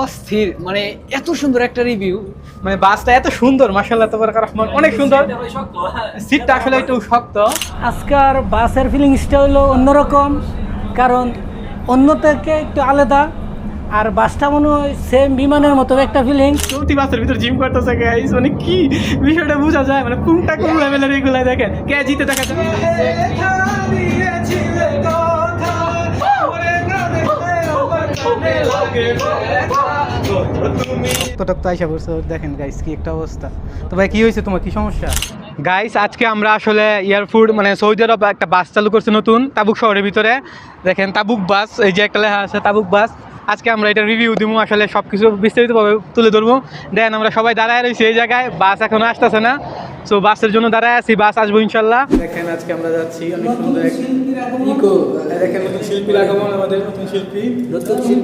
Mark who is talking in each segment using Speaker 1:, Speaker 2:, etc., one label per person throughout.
Speaker 1: অস্থির। মানে এত সুন্দর একটা রিভিউ
Speaker 2: মানে বাসটা এত সুন্দর মাসাল্লাহ তোমার রহমান অনেক সুন্দর। সিটটা আসলে একটু শক্ত।
Speaker 3: আজকার বাসের ফিলিংসটা হলো অন্যরকম কারণ অন্য থেকে একটু আলাদা আর বাসটা মনে হয় সেম বিমানের মতো একটা ফিলিংস
Speaker 2: চলতি বাসের ভিতর জিম করতেছে গাইস মানে কি বিষয়টা বোঝা যায়? মানে কোনটা কোন লেভেলের এগুলা দেখেন? কে জিতে দেখা যায় তো আইসা পড়ছে, দেখেন গাইস কি একটা অবস্থা। তো ভাই, কি হয়েছে তোমার? কি সমস্যা? গাইস আজকে আমরা আসলে এয়ারফুড মানে সৌদি আরব একটা বাস চালু করছে নতুন তাবুক শহরের ভিতরে। দেখেন তাবুক বাস এই যে একটা লেখা আছে তাবুক বাস আজকে আমরা এটা রিভিউ দিব আসলে সব কিছু বিস্তারিতভাবে তুলে ধরবো। দেন আমরা সবাই দাঁড়ায় রয়েছি এই জায়গায় বাস এখনও আসতেছে না। সো বাসের জন্য দাঁড়ায় আছি বাস আসব ইনশাল্লাহ। দেখেন আজকে আমরা যাচ্ছি অনেক সুন্দর ইকো দেখেন নতুন শিল্পীর আগমন আমাদের নতুন শিল্পী।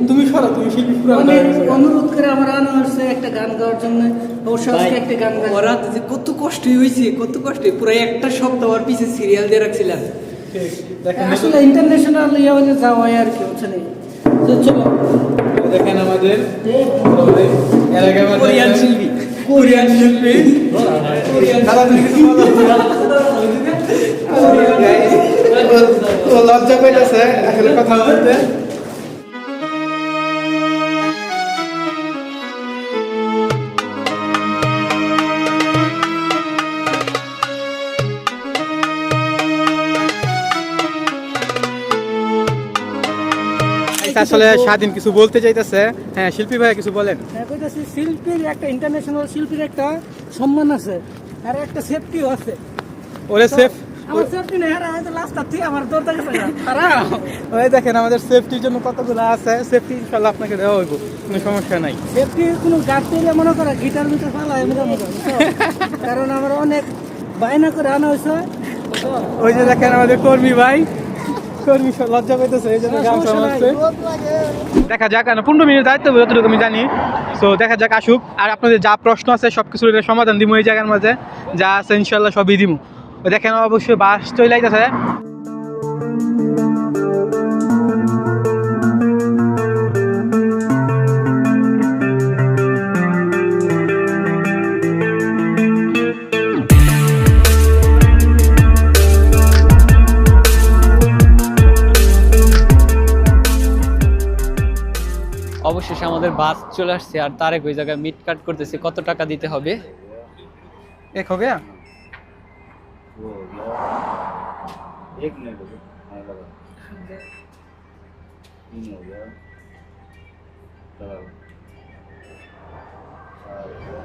Speaker 2: তুমি সরো তুমি শিল্পী
Speaker 3: অনুরোধ করে আমার আনা হচ্ছে একটা গান গাওয়ার জন্য। অবশ্য আজকে একটা গান
Speaker 1: যে কত কষ্টই হয়েছে কত কষ্টে পুরো একটা সপ্তাহ আর পিছে সিরিয়াল দিয়ে রাখছিলাম।
Speaker 3: আসলে ইন্টারন্যাশনাল ইয়ে হলে যাওয়া হয় আর কি বুঝছেন? তো
Speaker 2: দেখেন আমাদের এলাকার
Speaker 1: কোরিয়ান শিল্পী।
Speaker 2: কোরিয়ান শিল্পী। লজ্জা পাইতেছে আসলে কথা বলতে। আসলে স্বাধীন কিছু বলতে চাইতেছে। হ্যাঁ শিল্পী ভাই কিছু বলেন।
Speaker 3: হ্যাঁ, শিল্পীর একটা ইন্টারন্যাশনাল শিল্পীর একটা সম্মান আছে আর একটা সেফটিও আছে।
Speaker 2: ওরে সেফ ওই দেখেন আমাদের সেফটির জন্য কতগুলো আছে। সেফটি ইনশাল্লাহ আপনাকে দেওয়া হইব কোনো সমস্যা নাই।
Speaker 3: সেফটি কোনো মনে করে গিটার মিটার ফালা কারণ আমার অনেক বায়না করে আনা হয়েছে।
Speaker 2: ওই যে দেখেন আমাদের কর্মী ভাই। কর্মী লজ্জা পাইতেছে এই জন্য গান শোনাচ্ছে। দেখা যাক না পনেরো মিনিট দায়িত্ব যতটুকু আমি জানি। তো দেখা যাক আসুক। আর আপনাদের যা প্রশ্ন আছে সব কিছুর সমাধান দিব এই জায়গার মাঝে। যা আছে ইনশাল্লাহ সবই দিব দেখেন অবশ্যই বাস চলে আইতেছে।
Speaker 1: অবশেষে আমাদের বাস চলে আসছে আর তারেক ওই জায়গায় মিট কাট করতেছে কত টাকা দিতে হবে
Speaker 2: এক হবে
Speaker 4: एक नहीं बोलो हाँ लगा तीन हो गया लगा चार हो गया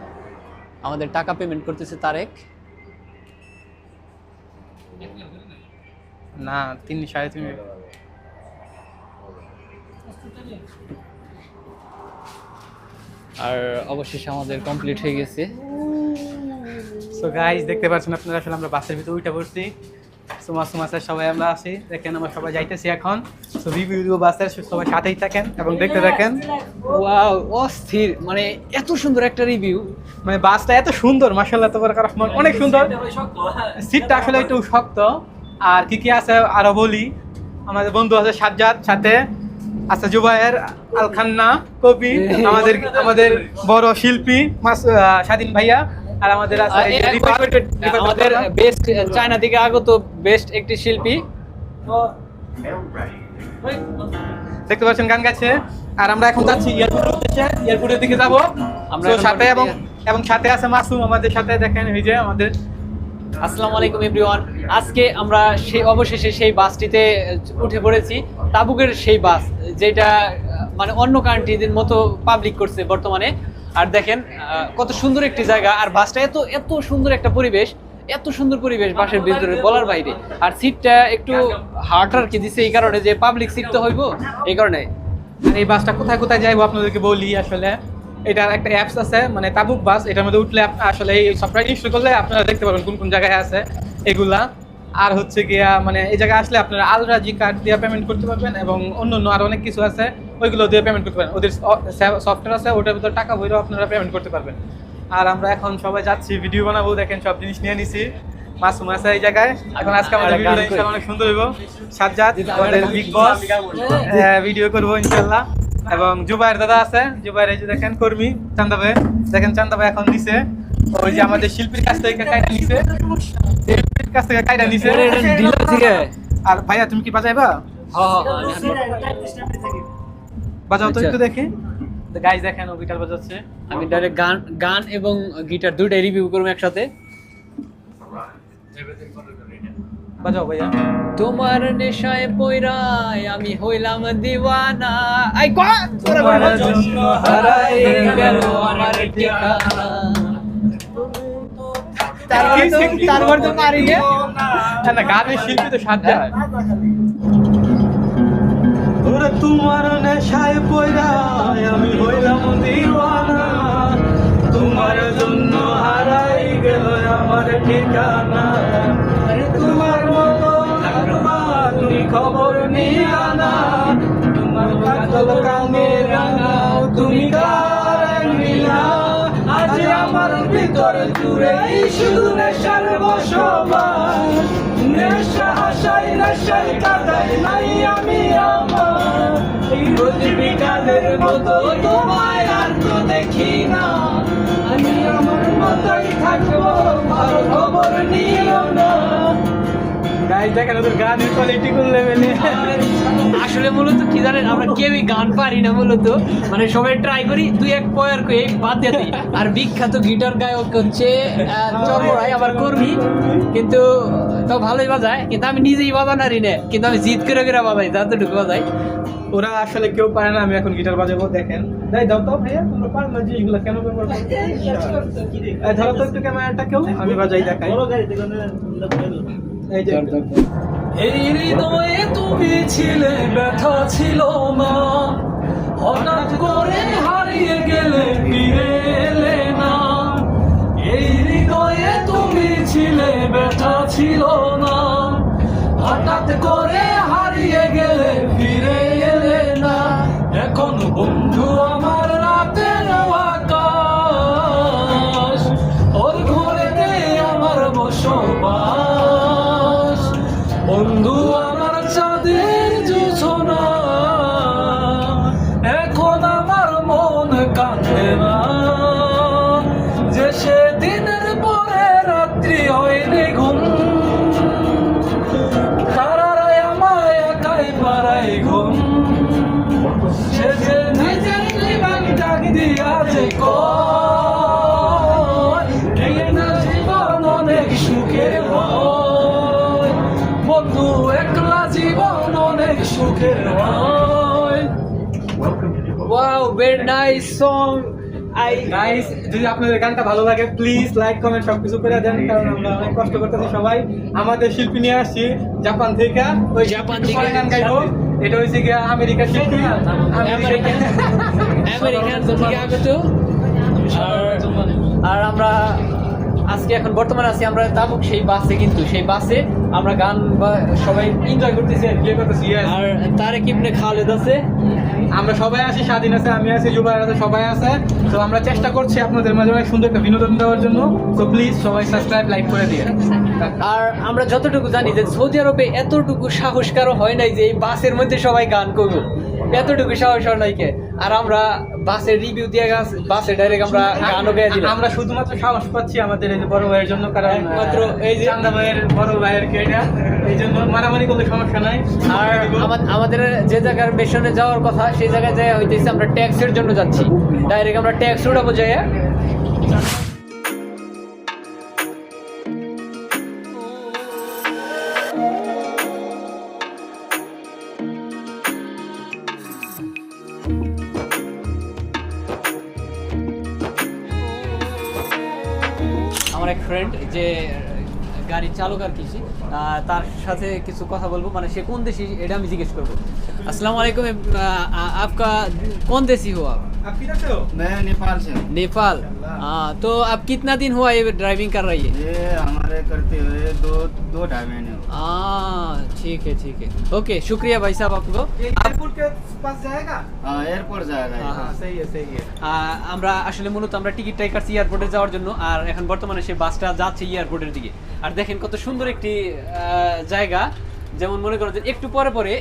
Speaker 1: আমাদের টাকা পেমেন্ট করতেছে তারেক
Speaker 2: না তিন সাড়ে তিন মিনিট
Speaker 4: लगा गया
Speaker 1: আর অবশেষে আমাদের কমপ্লিট হয়ে গেছে।
Speaker 2: সো গাইজ দেখতে পাচ্ছেন আপনারা আসলে আমরা বাসের ভিতরে উঠে পড়ছি। সুমা সুমাসের সবাই আমরা আছি। দেখেন আমরা সবাই যাইতেছি এখন। সো রিভিউ দিব বাসের সবাই সাথেই থাকেন এবং দেখতে থাকেন।
Speaker 1: ওয়াও অস্থির। মানে এত সুন্দর একটা রিভিউ
Speaker 2: মানে বাসটা এত সুন্দর মাসাল্লাহ তোমার রহমান অনেক সুন্দর। সিটটা আসলে একটু শক্ত। আর কি কি আছে আরও বলি? আমাদের বন্ধু আছে সাজ্জাদ সাথে আছে জুবায়ের আল খান্না কবি আমাদের আমাদের বড় শিল্পী স্বাধীন ভাইয়া আর আমাদের
Speaker 1: আমাদের বেস্ট চায়না থেকে আগত বেস্ট একটি শিল্পী।
Speaker 2: দেখতে পাচ্ছেন গান গাচ্ছে। আর আমরা এখন যাচ্ছি এয়ারপোর্টের উদ্দেশ্যে। এয়ারপোর্টের দিকে যাব।
Speaker 1: আমরা
Speaker 2: সাথে এবং এবং সাথে আছে মাসুম। আমাদের সাথে দেখেন এই যে আমাদের
Speaker 1: আসসালামু আলাইকুম, এভরিওয়ান। আজকে আমরা সেই অবশেষে সেই বাসটিতে উঠে পড়েছি। তাবুকের সেই বাস, যেটা মানে অন্য কান্ট্রিদের মতো পাবলিক করছে বর্তমানে। আর দেখেন কত সুন্দর একটি জায়গা। আর বাসটা এত এত সুন্দর একটা পরিবেশ, এত সুন্দর পরিবেশ বাসের ভিতরে, বলার বাইরে। আর সিটটা একটু হার্ড আর কি দিছে এই কারণে যে পাবলিক সিট তো হইব, এই কারণে।
Speaker 2: আর এই বাসটা কোথায় কোথায় যাইবো আপনাদেরকে বলি আসলে। এটার একটা অ্যাপস আছে মানে তাবুক বাস এটার মধ্যে উঠলে আসলে এই সফটওয়্যার ইনস্টল করলে আপনারা দেখতে পারবেন কোন কোন জায়গায় আছে এগুলা। আর হচ্ছে গিয়া মানে এই জায়গায় আসলে আপনারা আলরাজি কার্ড দিয়ে পেমেন্ট করতে পারবেন এবং অন্য অন্য আরও অনেক কিছু আছে ওইগুলো দিয়ে পেমেন্ট করতে পারবেন। ওদের সফটওয়্যার আছে ওটার ভিতরে টাকা ভরেও আপনারা পেমেন্ট করতে পারবেন। আর আমরা এখন সবাই যাচ্ছি ভিডিও বানাবো দেখেন সব জিনিস নিয়ে নিছি। মাসুম আছে এই জায়গায়। এখন আজকে আমাদের ইনশাআল্লাহ অনেক সুন্দর হইব। সাজ্জাদ আমাদের বিগ বস ভিডিও করব ইনশাল্লাহ এবং জুবাইর দাদা আছে। জুবাইর এই যে দেখেন কর্মী চান্দা ভাই। দেখেন চান্দা ভাই এখন দিছে ওই যে আমাদের শিল্পীর কাছ থেকে কাইটা নিছে। শিল্পীর কাছ থেকে কাইটা নিছে।
Speaker 1: ডিলার থেকে।
Speaker 2: আর ভাইয়া তুমি কি বাজাইবা?
Speaker 1: হ্যাঁ হ্যাঁ আমি
Speaker 2: বাজাও তো
Speaker 1: আচ্ছা।
Speaker 2: একটু দেখি। গাইজ দেখেন ও গিটার বাজাচ্ছে।
Speaker 1: আমি ডাইরেক্ট গান গান এবং গিটার দুইটাই রিভিউ করব একসাথে।
Speaker 2: বাজাও ভাইয়া।
Speaker 1: তোমার নেশায় পয়রায় আমি হইলাম দিওয়ানা। আই কো
Speaker 2: তোমার জন্য হারাই গেল আমার
Speaker 1: ঠিকানা। তারপরে তো- পারি না।
Speaker 2: গানের শিল্পী তো ওরে তোমার নেশায় পয়রায় আমি হইলাম দিওয়ানা। তোমার জন্য হারাই গেল আমার ঠিকানা। খবর নিয়া না তোমার কাজল কানে রাঙাও তুমি আজ আমার ভিতর জুড়ে শুধু নেশার বসবাস। নেশা হাসাই নেশার কাদাই নাই আমি আমার। এই বিকালের মতো তোমায় আর তো দেখি না। আমি আমার মতোই থাকব, ভালো খবর নিও না। গাইজ দেখেন ওদের গানের কোয়ালিটি কোন লেভেলে
Speaker 1: আসলে মূলত কি জানেন আমরা কেউই গান পারি না মূলত মানে সবাই ট্রাই করি দুই এক পয়ার বাদ দিয়ে দিই আর বিখ্যাত গিটার গায়ক হচ্ছে চর্মরাই আমার কর্মী কিন্তু তো ভালোই বাজায় কিন্তু আমি নিজেই বাজানারি না কিন্তু আমি জিত করে করে বাজাই যতটুকু বাজাই
Speaker 2: ওরা আসলে কেউ পারে না আমি এখন গিটার বাজাবো দেখেন তাই দাও তো ভাইয়া তোমরা পারো না জিনিসগুলো কেন ব্যবহার ধরো তো একটু ক্যামেরাটা কেউ আমি বাজাই দেখাই এই যে
Speaker 5: এই হৃদয়ে তুমি ছিলে ব্যথা ছিল না হঠাৎ করে হারিয়ে গেলে ফিরে এলে না। এই হৃদয়ে তুমি ছিলে ব্যথা ছিল না হঠাৎ করে হারিয়ে গেলে ফিরে এলে না। এখন বন্ধু আমার রাতের আকাশ। ওর ঘরেতে আমার বসবাস।
Speaker 1: নাইস সং আই
Speaker 2: গাইস যদি আপনাদের গানটা ভালো লাগে প্লিজ লাইক কমেন্ট সবকিছু করে দেন কারণ আমরা অনেক কষ্ট করতেছি সবাই। আমাদের শিল্পী নিয়ে আসছি জাপান থেকে। ওই
Speaker 1: জাপান থেকে।
Speaker 2: গান গাইবো। এটা হচ্ছে গিয়া আমেরিকার শিল্পী।
Speaker 1: আমেরিকান থেকে আগত আর আমরা আজকে এখন বর্তমানে আছি আমরা তাবুক সেই বাসে কিন্তু সেই বাসে আমরা গান বা সবাই এনজয় করতেছি
Speaker 2: বিয়ে করতেছি.
Speaker 1: আর তারেক ইবনে খালেদ আছে।
Speaker 2: আমরা সবাই আছি স্বাধীন আছে আমি আছি জুবাইর আছে সবাই আছে। তো আমরা চেষ্টা করছি আপনাদের মাঝে অনেক সুন্দর একটা বিনোদন দেওয়ার জন্য। তো প্লিজ সবাই সাবস্ক্রাইব লাইক করে দিয়ে।
Speaker 1: আর আমরা যতটুকু জানি যে সৌদি আরবে এতটুকু সাহস কারও হয় নাই যে এই বাসের মধ্যে সবাই গান করব এতটুকু সাহস হয় নাই কে? আর আমরা বাসের রিভিউ দিয়ে গাছ বাসে ডাইরেক্ট আমরা গানও গেয়ে দিলাম।
Speaker 2: আমরা শুধুমাত্র সাহস পাচ্ছি আমাদের এই যে বড় ভাইয়ের জন্য কারণ
Speaker 1: একমাত্র এই যে-
Speaker 2: চান্দা ভাইয়ের বড় ভাইয়ের কে এটা? এই জন্য মারামারি করলে সমস্যা নাই।
Speaker 1: আর আমাদের যে জায়গার মিশনে যাওয়ার কথা সেই জায়গায় যায় হইতেছে আমরা ট্যাক্সের জন্য যাচ্ছি। ডাইরেক্ট আমরা ট্যাক্স উঠাবো যাই যে গাড়ির চালক আর কি তার সাথে কিছু কথা বলব। মানে সে কোন দেশি, এটা আমি জিজ্ঞেস করব। আসসালামু আলাইকুম আপকা কোন দেশি হো আপ? हो आप
Speaker 2: आप किधर से हो
Speaker 4: मैं नेपाल से हूँ
Speaker 1: नेपाल हाँ तो आप कितना दिन हुआ ये ड्राइविंग कर रही है
Speaker 4: ये हमारे करते हुए दो दो ढाई महीने हुए
Speaker 1: हाँ ठीक है ठीक है ओके शुक्रिया भाई साहब आपको
Speaker 2: ये
Speaker 1: आप
Speaker 2: एयरपोर्ट के पास जाएगा
Speaker 4: हाँ एयरपोर्ट जाएगा ये।
Speaker 1: हाँ, हाँ।
Speaker 2: सही है सही है
Speaker 1: আহ, আমরা আসলে মূলত আমরা টিকিটটাই কাটছি এয়ারপোর্টে যাওয়ার জন্য আর এখন বর্তমানে সেই বাসটা যাচ্ছে এয়ারপোর্টের দিকে আর দেখেন কত সুন্দর একটি আহ, জায়গা যেমন মনে করো যে একটু পরে পরে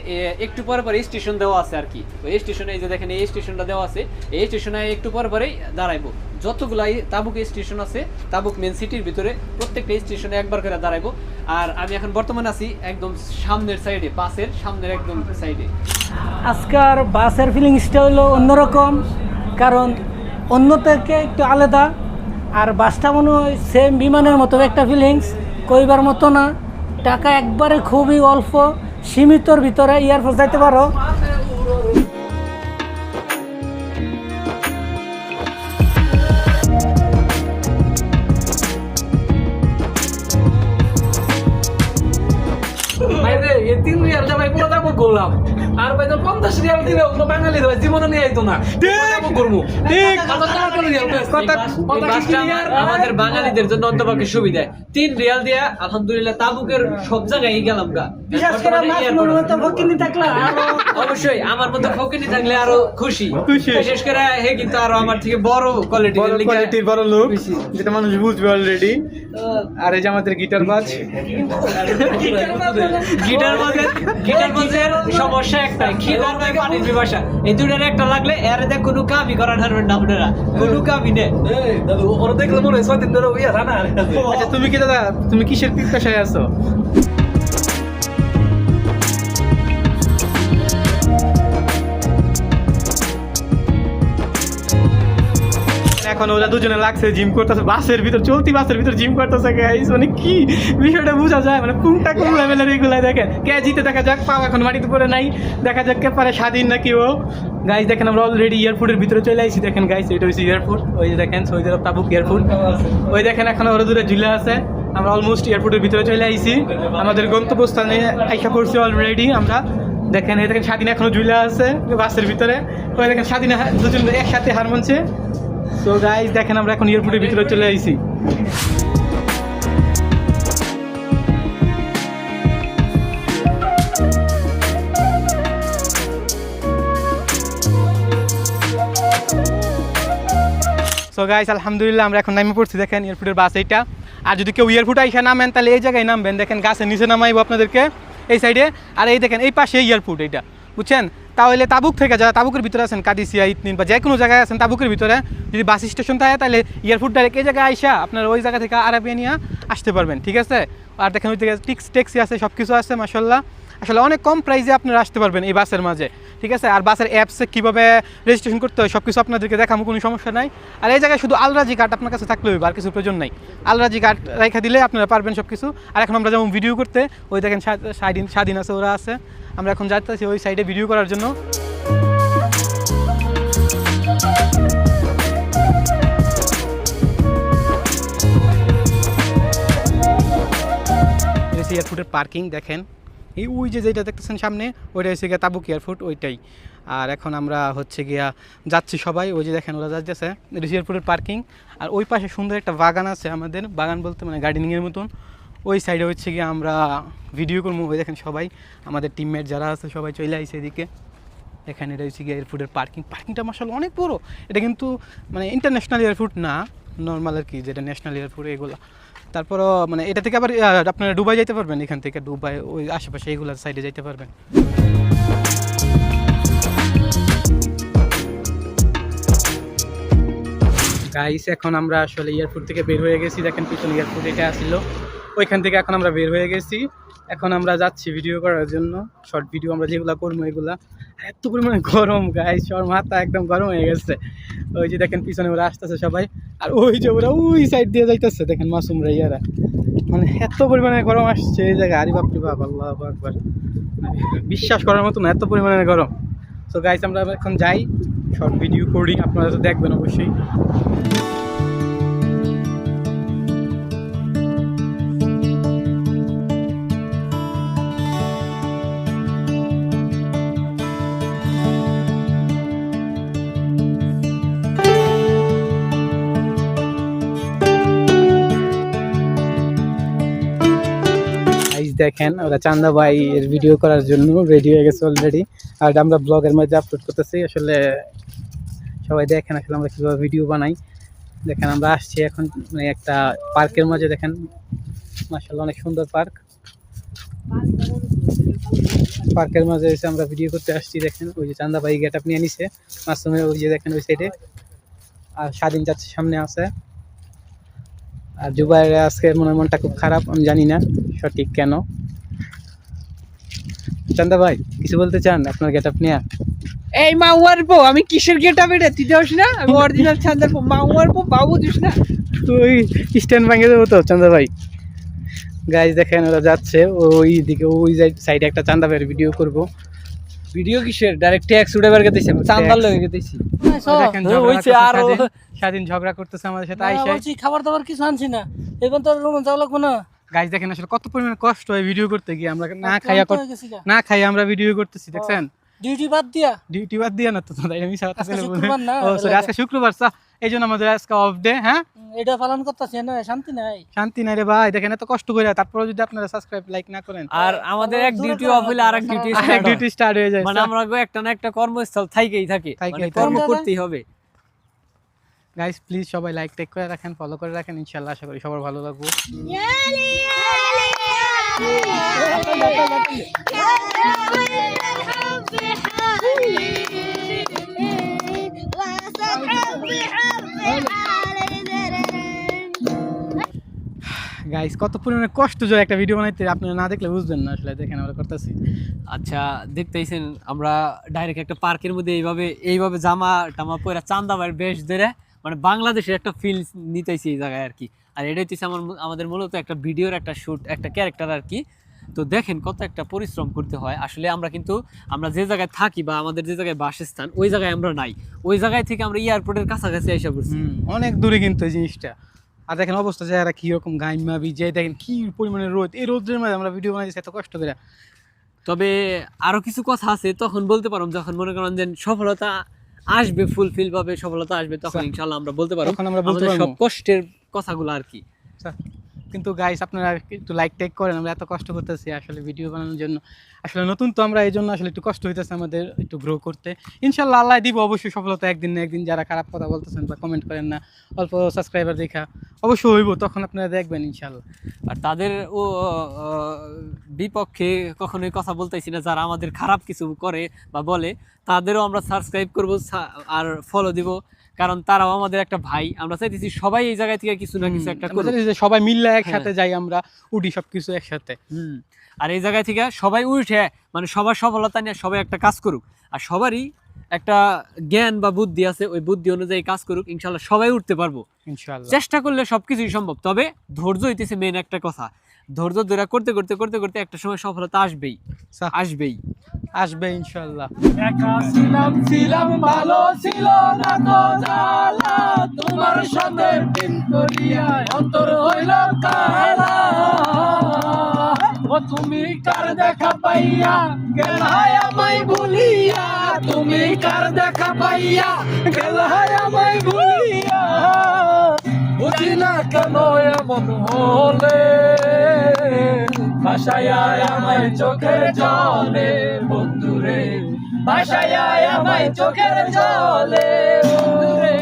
Speaker 1: একটু পরে পরে স্টেশন দেওয়া আছে আর কি। ওই স্টেশনে এই যে দেখেন, এই স্টেশনটা দেওয়া আছে। এই স্টেশনে একটু পরে পরেই দাঁড়াইবো। যতগুলা এই তাবুক স্টেশন আছে, তাবুক মেন সিটির ভিতরে প্রত্যেকটা স্টেশনে একবার করে দাঁড়াইবো। আর আমি এখন বর্তমানে আছি একদম সামনের সাইডে বাসের সামনের একদম সাইডে
Speaker 3: আজকার বাসের ফিলিংসটা হলো অন্যরকম, কারণ অন্য থেকে একটু আলাদা, আর বাসটা মনে হয় সেম বিমানের মতো একটা ফিলিংস কইবার মতো না। টাকা একবারে খুবই অল্প সীমিতর ভিতরে এয়ারফোর্স যাইতে পারো।
Speaker 5: করলাম আর ভাই তো পঞ্চাশ রিয়াল দিলে ভাই জীবনে নিয়ে আইতো না।
Speaker 1: আমাদের বাঙালিদের জন্য অন্তপক্ষে সুবিধা তিন রিয়াল দিয়া আলহামদুলিল্লাহ তাবুকের সব জায়গায় গেলাম গা। অবশ্যই আমার মতো ফকিনি থাকলে আরও খুশি। বিশেষ করে হে কিন্তু আরও আমার থেকে বড় কোয়ালিটি
Speaker 2: বড় কোয়ালিটির বড় লোক যেটা মানুষ বুঝবে অলরেডি আর এই যে আমাদের গিটার বাজ।
Speaker 1: গিটার বাজে গিটার বাজের সমস্যা একটাই খিদার নয় পানির বিভাষা এই দুটার একটা লাগলে এর দেখ কোনো কামই করার হারবেন না আপনারা। কোনো কামই নেই।
Speaker 5: এই, দাদু, ওরা দেখলে মনে হয় ছয় দিন ধরে ওই না?
Speaker 2: আচ্ছা তুমি কি দাদা তুমি কিসের পিপাসায় আছো? এখন ওরা দুজনে লাগছে জিম করতেছে, বাসের ভিতর, চলতি বাসের ভিতর জিম করতেছে গাইস মানে কি বিষয়টা বোঝা যায় মানে কোনটা কোন লেভেলের এগুলো দেখেন। কে জিতে দেখা যাক, পাও এখন মাটিতে পড়ে নাই, দেখা যাক কে পারে স্বাধীন নাকি ও। গাইস দেখেন আমরা অলরেডি এয়ারপোর্টের ভিতরে চলে আইছি, দেখেন গাইস এটা হচ্ছে এয়ারপোর্ট ওই যে দেখেন সৌদি আরব তাবুক এয়ারপোর্ট ওই দেখেন এখন ওরা দূরে ঝুলে আছে, আমরা অলমোস্ট এয়ারপোর্টের ভিতরে চলে আইছি। আমাদের গন্তব্যস্থানে আইসা করছি অলরেডি আমরা। দেখেন, এই দেখেন স্বাধীন এখনও ঝুলে আছে, বাসের ভিতরে। ওই দেখেন স্বাধীন দুজন একসাথে হার মানছে। তো গাইস দেখেন আমরা এখন এয়ারপোর্টের ভিতরে চলে আইছি। সো গাইস আলহামদুলিল্লাহ, আমরা এখন নামে পড়ছি, দেখেন এয়ারপোর্টের বাস এইটা। আর যদি কেউ এয়ারপোর্ট আইসা নামেন, তাহলে এই জায়গায় নামবেন। দেখেন গাছের নিচে নামাইবো আপনাদেরকে, এই সাইডে আর এই দেখেন, এই পাশে এয়ারপোর্ট এইটা। বুঝছেন? তাহলে তাবুক থেকে যারা তাবুকের ভিতরে আছেন কাদিসিয়া ইতনিন বা যে কোনো জায়গায় আছেন তাবুকের ভিতরে, যদি বাস স্টেশন থাকে, তাহলে এয়ারপোর্ট ডাইরেক্ট এই জায়গায় আইসা আপনার ওই জায়গা থেকে আরাবিয়ানিয়া আসতে পারবেন, ঠিক আছে? আর দেখেন ওই থেকে টিক্স, ট্যাক্সি আছে সব কিছু আছে মাসাল্লাহ আসলে অনেক কম প্রাইসে আপনারা আসতে পারবেন এই বাসের মাঝে, ঠিক আছে? আর বাসের অ্যাপসে কীভাবে রেজিস্ট্রেশন করতে হয় সব কিছু আপনাদেরকে দেখাবো কোনো সমস্যা নাই। আর এই জায়গায় শুধু আলরাজি কার্ড আপনার কাছে থাকলে আর কিছু প্রয়োজন নাই। আলরাজি কার্ড রেখা দিলে আপনারা পারবেন সব কিছু আর এখন আমরা যেমন ভিডিও করতে, ওই দেখেন স্বাধীন স্বাধীন আছে, ওরা আছে। আমরা এখন যাইতেছি ওই সাইডে ভিডিও করার জন্য। এয়ারপোর্টের পার্কিং দেখেন। এই ওই যে যেটা দেখতেছেন সামনে, ওইটা হচ্ছে গিয়া তাবুক এয়ারপোর্ট ওইটাই। আর এখন আমরা হচ্ছে গিয়া যাচ্ছি সবাই, ওই যে দেখেন ওরা যাচ্ছে এয়ারপোর্টের পার্কিং আর ওই পাশে সুন্দর একটা বাগান আছে আমাদের। বাগান বলতে মানে গার্ডেনিংয়ের মতন। ওই সাইডে হচ্ছে গিয়ে আমরা ভিডিও করব ওই দেখেন সবাই। আমাদের টিমমেট যারা আছে সবাই চলে আসে এদিকে। এখানে হচ্ছে গিয়ে এয়ারপোর্টের পার্কিং পার্কিংটা মাসাল অনেক বড়। এটা কিন্তু মানে ইন্টারন্যাশনাল এয়ারপোর্ট না। নর্মাল আর কি, যেটা ন্যাশনাল এয়ারপোর্ট এগুলো। তারপরও মানে এটা থেকে আবার আপনারা দুবাই যাইতে পারবেন এখান থেকে। দুবাই ওই আশেপাশে এইগুলোর সাইডে যাইতে পারবেন। গাইস এখন আমরা আসলে এয়ারপোর্ট থেকে বের হয়ে গেছি। দেখেন পিছনে এয়ারপোর্ট এটা আসছিল ওইখান থেকে এখন আমরা বের হয়ে গেছি। এখন আমরা যাচ্ছি ভিডিও করার জন্য। শর্ট ভিডিও আমরা যেগুলো করব, এগুলা। এত পরিমাণে গরম গায়ে সবার মাথা একদম গরম হয়ে গেছে। ওই যে দেখেন পিছনে ওরা আসতেছে সবাই। আর ওই যে ওরা ওই সাইড দিয়ে যাইতেছে, দেখেন মাসুমরা ইয়ারা মানে এত পরিমাণে গরম আসছে এই জায়গায়, আরে বাপরে বাপ, আল্লাহ আকবার। মানে বিশ্বাস করার মতো না, এত পরিমাণে গরম। তো গাইস আমরা এখন যাই শর্ট ভিডিও করি, আপনারা তো দেখবেন অবশ্যই। দেখেন, ওরা চান্দা ভাই এর ভিডিও করার জন্য রেডি হয়ে গেছে অলরেডি আর আমরা ব্লগের মধ্যে আপলোড করতেছি, আসলে সবাই দেখেন আসলে আমরা কীভাবে ভিডিও বানাই। দেখেন, আমরা আসছি এখন মানে একটা পার্কের মাঝে দেখেন মাসাল্লাহ অনেক সুন্দর পার্ক। পার্কের মাঝে এসে আমরা ভিডিও করতে আসছি, দেখেন, ওই যে চান্দা ভাই গেট আপ নিয়ে নিছে। মাঝখানে ওই যে, দেখেন, ওই সাইডে আর স্বাধীন যাচ্ছে সামনে আছে। আর জুবাইয়ের আজকে মনে মনটা খুব খারাপ আমি জানি না সঠিক কেন। চান্দা ভাই কিছু বলতে চান আপনার গেট আপ নিয়ে?
Speaker 1: এই মাউয়ার পো আমি কিসের গেটা বেড়ে তুই যাস না? আমি অরিজিনাল ছান্দার পো মাউয়ার পো বাবু দিস না?
Speaker 2: তুই স্ট্যান্ড ভাঙে দেবো তো চান্দা ভাই। গাইজ দেখেন ওরা যাচ্ছে ওই দিকে ওই সাইডে একটা চান্দা ভাইয়ের ভিডিও করব।
Speaker 1: ভিডিও কিসের? ডাইরেক্ট ট্যাক্স উড়ে বের করতেছি চান্দার লগে গেতেছি
Speaker 2: দেখেন
Speaker 1: হ্যাঁ,
Speaker 2: ঝগড়া
Speaker 1: হইছে আর
Speaker 2: স্বাধীন। ঝগড়া করতেছে আমাদের সাথে আইসা।
Speaker 3: বলছি খাবার দাবার কিছু আনছি না। এবার তো রোমান যাওয়া লাগবে না।
Speaker 2: গাইজ দেখেন আসলে কত পরিমাণে কষ্ট হয় ভিডিও করতে গিয়ে আমরা না খাইয়া। না খাইয়া আমরা ভিডিও করতেছি দেখছেন?
Speaker 3: ডিউটি বাদ দিয়া।
Speaker 2: ডিউটি বাদ দিয়া না তো তাই আমি সাথে
Speaker 3: আজকে শুক্রবার না,
Speaker 2: আজকে শুক্রবার এই জন্য আমাদের আজকে অফ ডে হ্যাঁ
Speaker 3: এটা পালন করতেছি না শান্তি নাই
Speaker 2: শান্তি নাই রে ভাই দেখেন এত কষ্ট করে তারপরে যদি আপনারা সাবস্ক্রাইব লাইক না করেন
Speaker 1: আর আমাদের এক ডিউটি অফ হইলে আরেক ডিউটি
Speaker 2: ডিউটি স্টার্ট হয়ে যায়
Speaker 1: মানে আমরা একটা না একটা কর্মস্থল থাইকেই থাকে মানে কর্ম করতেই হবে
Speaker 2: গাইস প্লিজ সবাই লাইক টেক করে রাখেন ফলো করে রাখেন ইনশাআল্লাহ আশা করি সবার ভালো লাগবে গাইস কত পরিমাণে কষ্ট জয় একটা ভিডিও বানাইতে আপনারা না দেখলে বুঝবেন না, আসলে দেখেন আমরা করতেছি।
Speaker 1: আচ্ছা দেখতেইছেন, আমরা ডাইরেক্ট একটা পার্কের মধ্যে এইভাবে এইভাবে জামা টামা পরে চান্দা বাইর বেশ ধরে মানে বাংলাদেশের একটা ফিল নিতেছি এই জায়গায় আর কি। আর এটাই হচ্ছে আমার আমাদের মূলত একটা ভিডিওর একটা শুট একটা ক্যারেক্টার আর কি। তো দেখেন কত একটা পরিশ্রম করতে হয়। আসলে আমরা কিন্তু আমরা যে জায়গায় থাকি বা আমাদের যে জায়গায় বাসস্থান ওই জায়গায় আমরা নাই। ওই জায়গায় থেকে আমরা এয়ারপোর্টের কাছাকাছি এসে পড়ছি।
Speaker 2: অনেক দূরে কিন্তু এই জিনিসটা। আর দেখেন অবস্থা যারা কীরকম গাইমা বিজে দেখেন কি পরিমাণে রোদ। এই রোদের মধ্যে আমরা ভিডিও বানাইছি এত কষ্ট করে।
Speaker 1: তবে আরও কিছু কথা আছে তখন বলতে পারো যখন মনে করেন যে সফলতা আসবে ফুলফিল ভাবে সফলতা আসবে তখন। ইনশাল্লাহ আমরা বলতে পারব
Speaker 2: আমরা বলতে
Speaker 1: সব। কষ্টের কথাগুলো আর কি।
Speaker 2: কিন্তু গাইস আপনারা একটু লাইক টেক করেন, আমরা এত কষ্ট করতেছি আসলে ভিডিও বানানোর জন্য। আসলে নতুন তো আমরা এই জন্য আসলে একটু কষ্ট হইতেছে আমাদের একটু গ্রো করতে। ইনশাল্লাহ আল্লাহ দিব অবশ্যই সফলতা একদিন না একদিন, যারা খারাপ কথা বলতেছেন বা কমেন্ট করেন না, অল্প সাবস্ক্রাইবার দেখা অবশ্যই হইব, তখন আপনারা দেখবেন ইনশাল্লাহ।
Speaker 1: আর তাদের ও বিপক্ষে কখনোই কথা বলতেছি না, যারা আমাদের খারাপ কিছু করে বা বলে, তাদেরও আমরা সাবস্ক্রাইব করব আর ফলো দিব। কারণ তারাও আমাদের একটা ভাই। আমরা চাইতেছি সবাই এই জায়গা থেকে কিছু না কিছু একটা
Speaker 2: সবাই মিললে একসাথে যাই আমরা উঠি সবকিছু একসাথে।
Speaker 1: আর এই জায়গা থেকে সবাই উঠে মানে সবার সফলতা নিয়ে সবাই একটা কাজ করুক। আর সবারই একটা জ্ঞান বা বুদ্ধি আছে ওই বুদ্ধি অনুযায়ী কাজ করুক ইনশাল্লাহ সবাই উঠতে পারব। চেষ্টা করলে সবকিছুই সম্ভব তবে ধৈর্য হইতেছে মেন একটা কথা। ধৈর্য ধরে করতে করতে করতে করতে একটা সময় সফলতা আসবেই। আসবেই।
Speaker 2: আসবে ইনশাল্লাহ।
Speaker 5: ছিলাম ছিলাম, ভালো ছিল না তোমার করিয়া অন্তর ও তুমি কার দেখা পাইয়া? গেলায় আমায় ভুলিয়া। তুমি কার দেখা পাইয়া? গেলায় আমায় ভুলিয়া। বুঝি না কেন এমন হলে। ভাষায় আমায় চোখের জলে, বন্ধুরে। ভাষায় আমায় চোখের জলে, বন্ধুরে।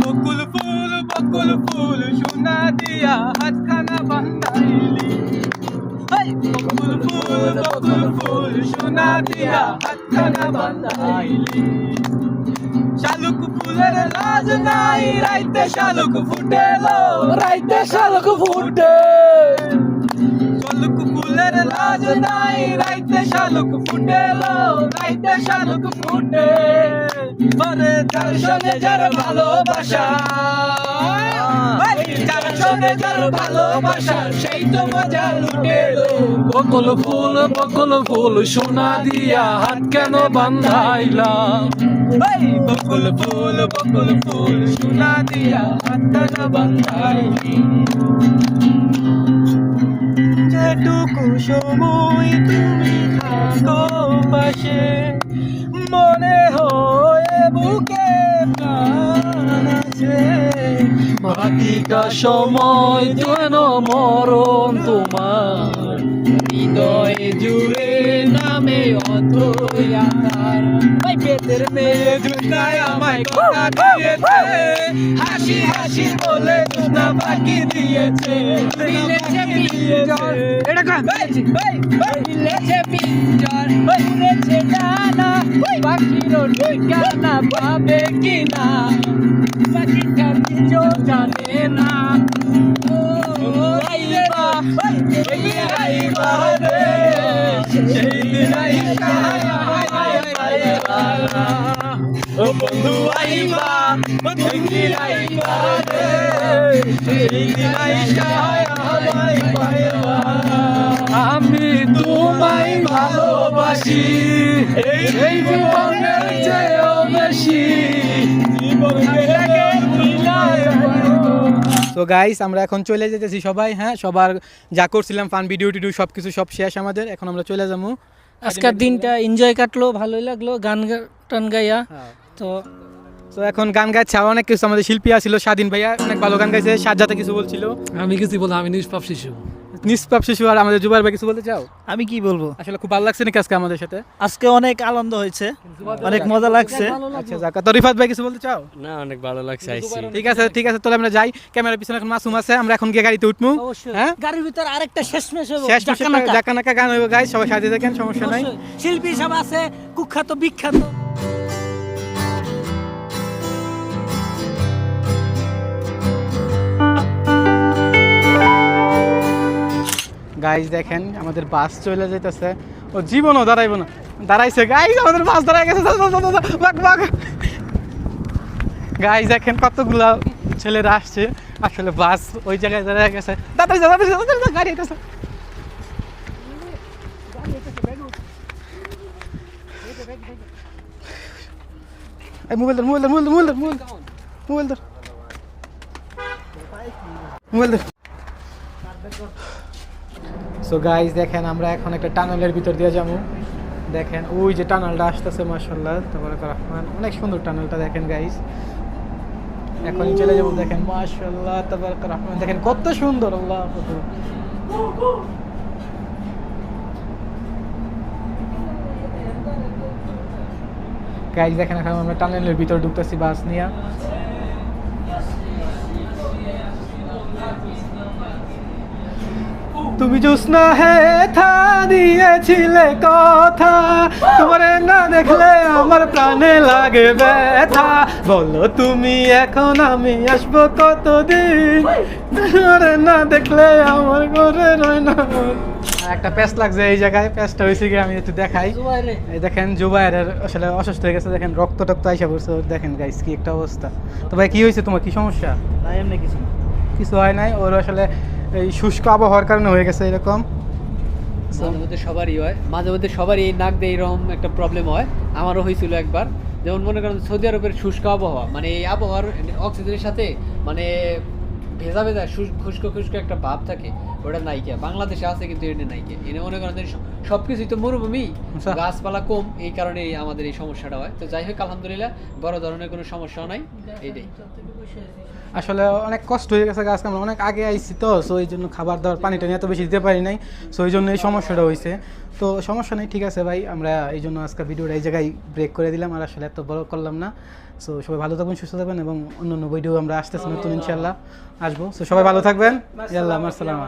Speaker 2: বকুল ফুল বকুল ফুল, সোনা দিয়া হাতখানা বান্ধাইলি। বকুল ফুল বকুল ফুল, সোনা দিয়া হাতখানা বান্ধাইলি। লাজ নাই রাইতে শালুক ফুটেলো।
Speaker 5: রাইতে শালক ফুটে।
Speaker 2: শালুক ফুলের লাজ নাই রাইতে শালুক ফুটেলো রাইতে শালুক ফুটে। পরে তার সঙ্গে যার ভালোবাসা। যার সঙ্গে যার ভালোবাসা, সেই তো মজা লুটেলো
Speaker 5: বকুল ফুল বকুল ফুল, সোনা দিয়া হাত কেন বান্ধাইলাম?
Speaker 2: এই বকুল ফুল বকুল ফুল, সোনা দিয়া হাতটা বান্ধাইলি যেটুকু সময় তুমি থাকো পাশে, মনে হয়
Speaker 5: বাকিটা সময় যেন মরণ তোমার।
Speaker 1: হৃদয়ে জুড়ে নামে অত আকার। ভাই কাদের মেয়ে আমায় কথা দিয়েছে। হাসি হাসি বলে জুনা বাকি দিয়েছে। মিলেছে পিঞ্জর এটা কর মিলেছে পিঞ্জর মিলেছে ডানা পাখিরও ঠিকানা পাবে কিনা? পাখিটা না বন্ধু আমি তোমায় ভালোবাসি এই জীবনের চেয়েও বেশি। মিলায়
Speaker 2: তো গাইস আমরা এখন চলে যেতেছি সবাই হ্যাঁ? সবার যা করছিলাম ফান ভিডিও টিডিও সব কিছু সব শেষ আমাদের। এখন আমরা চলে যাব।
Speaker 3: আজকের দিনটা এনজয় কাটলো ভালোই লাগল গান টান গাইয়া। তো
Speaker 2: তো এখন গান গাইছে অনেক কিছু আমাদের শিল্পী আছিল স্বাধীন ভাইয়া অনেক ভালো গান গাইছে সাজ্জাতে কিছু বলছিল।
Speaker 5: আমি কিছু বললাম আমি নিষ্পাপ শিশু।
Speaker 2: নিষ্পাপ শিশু আর আমাদের জুবাইর ভাই কিছু বলতে চাও?
Speaker 6: আমি কি বলব?
Speaker 2: আসলে খুব ভালো লাগছে নাকি আজকে আমাদের সাথে?
Speaker 6: আজকে অনেক আনন্দ হয়েছে। অনেক মজা লাগছে।
Speaker 2: আচ্ছা যাক তো রিফাত ভাই কিছু বলতে চাও?
Speaker 7: না অনেক ভালো লাগছে
Speaker 2: ঠিক আছে ঠিক আছে তাহলে আমরা যাই। ক্যামেরার পিছনে এখন মাসুম আছে। আমরা এখন গিয়ে গাড়িতে উঠবো হ্যাঁ?
Speaker 3: গাড়ির ভিতর আরেকটা শেষমেশ হব।
Speaker 2: শেষ
Speaker 3: জাকানাকা।
Speaker 2: নাকা গান হইব গাই সবাই সাথে দেখেন সমস্যা নাই।
Speaker 3: শিল্পী সব আছে কুখ্যাত বিখ্যাত।
Speaker 2: গাইজ দেখেন, আমাদের বাস চলে যাইতেছে। ও জীবনও দাঁড়াইবো না। দাঁড়াইছে। গাইজ আমাদের বাস দাঁড়াই গেছে। গাইজ দেখেন কতগুলা ছেলেরা আসছে। আসলে বাস ওই জায়গায় দাঁড়ায় গেছে। দাঁড়াই গাড়ি এই mobile mobile mobile mobile mobile mobile so guys দেখেন, আমরা এখন একটা টানেলের ভিতর দিয়ে যাব। দেখেন, ওই যে টানেলটা আসতেছে মার্শাল্লাহ তারপরে রহমান। অনেক সুন্দর টানেলটা, দেখেন গাইজ এখন চলে যাব, দেখেন। মার্শাল্লাহ তারপরে রহমান। দেখেন, কত সুন্দর, আল্লাহ। গাইজ দেখেন, এখন আমরা টানেলের ভিতর ঢুকতেছি, বাস নিয়ে। তুমি জোসনা হে থা দিয়েছিলে কথা। তোমার না দেখলে আমার প্রাণে লাগে ব্যথা। বলো তুমি এখন আমি আসব কতদিন? তোমার না দেখলে আমার ঘরে রয় না। একটা প্যাস লাগছে এই জায়গায় প্যাসটা হয়েছে কি আমি একটু দেখাই।
Speaker 3: জুবাইরে।
Speaker 2: এই দেখেন জুবাইরের আসলে অসুস্থ হয়ে গেছে দেখেন রক্ত টক্ত আইসা পড়ছে। দেখেন গাইস কি একটা অবস্থা। তো ভাই কি হয়েছে তোমার? কি সমস্যা?
Speaker 6: না এমনি কিছু
Speaker 2: কিছু হয় নাই? ওর আসলে এই শুষ্ক আবহাওয়ার কারণে হয়ে গেছে এরকম।
Speaker 1: মাঝে মধ্যে সবারই হয়। মাঝে মধ্যে সবারই এই নাক দিয়ে এরকম একটা প্রবলেম হয়। আমারও হয়েছিল একবার। যেমন মনে করেন সৌদি আরবের শুষ্ক আবহাওয়া মানে এই আবহাওয়ার অক্সিজেনের সাথে মানে ভেজা ভেজা খুশকো খুশকো একটা ভাব থাকে। ওটা নাইকিয়া বাংলাদেশে আছে কিন্তু এটা নাইকিয়া এনে মনে করেন সব- সবকিছুই তো মরুভূমি
Speaker 2: আচ্ছা।
Speaker 1: গাছপালা কম এই কারণে আমাদের এই সমস্যাটা হয়। তো যাই হোক আলহামদুলিল্লাহ বড় ধরনের কোনো সমস্যা নাই। এটাই
Speaker 2: আসলে অনেক কষ্ট হয়ে গেছে গাছ আমরা অনেক আগে আইছি তো সো এই জন্য খাবার দাবার পানি টানি এত বেশি দিতে পারি নাই। সো এই জন্য এই সমস্যাটা হয়েছে তো সমস্যা নেই ঠিক আছে ভাই। আমরা এই জন্য আজকে ভিডিওটা এই জায়গায় ব্রেক করে দিলাম আর আসলে এত বড় করলাম না। সো সবাই ভালো থাকবেন সুস্থ থাকবেন এবং অন্য অন্য ভিডিও আমরা আসতেছি নতুন ইনশাল্লাহ আসব। সো সবাই ভালো থাকবেন। আল্লাহ আমার সালামা